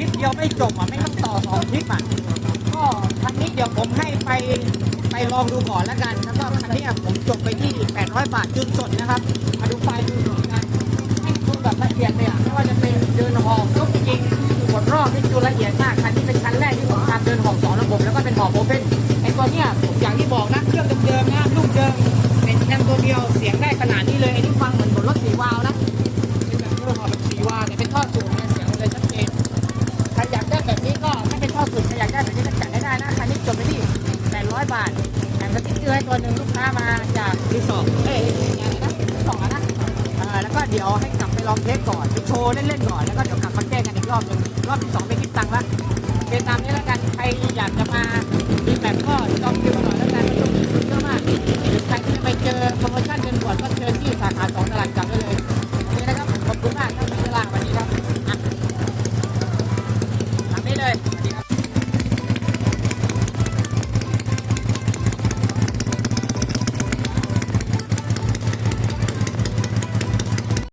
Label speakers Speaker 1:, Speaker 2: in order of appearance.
Speaker 1: ลิปเดียวไม่จบอะไม่ต้องต่อสองคลิปอะก็คันนี้เดี๋ยวผมให้ไปไปลองดูก่อนแล้วกันแล้วก็คันนี้ผมจบไปที่ 800 บาทจุนสดนะครับมาดูไฟดูสดกันให้ดูแบบละเอียดเลยอะไม่ว่าจะเป็นเดินหอบยกจริงๆกดรอบที่ดูละเอียดมากคันนี้เป็นคันแรกที่ผมทำเดินหอบสองระบบแล้วก็เป็นหอบโอเพ่นไอ้ตัวเนี้ยอย่างที่บอกนะเครื่องเดิมๆนะลูกเดิมเป็นแค่ตัวเดียวเสียงได้ข ด้นะคันนี้จบไปที่800บาทแถมสติ๊กเกอร์ให้ตัวหนึ่งลูกค้ามาจากรีสอร์ทเอ้ยงานนะรีสอร์ทนะเออแล้วก็เดี๋ยวให้กลับไปลองเทสก่อนไปโชว์เล่นๆก่อนแล้วก็เดี๋ยวกลับมาแก้กันอีกรอบหนึงรอบที่สองไปคิดตังค์ละเป็นตามนี้แล้วกันใครอยากจะมาดีแบบก็จองคิวมาหน่อยแล้วกันมันต้องมีคนเยอะมากหรือใครที่จะไปเจอโปรโมชั่นเงินด่วนก็เชิญที่สาขาสองตลาด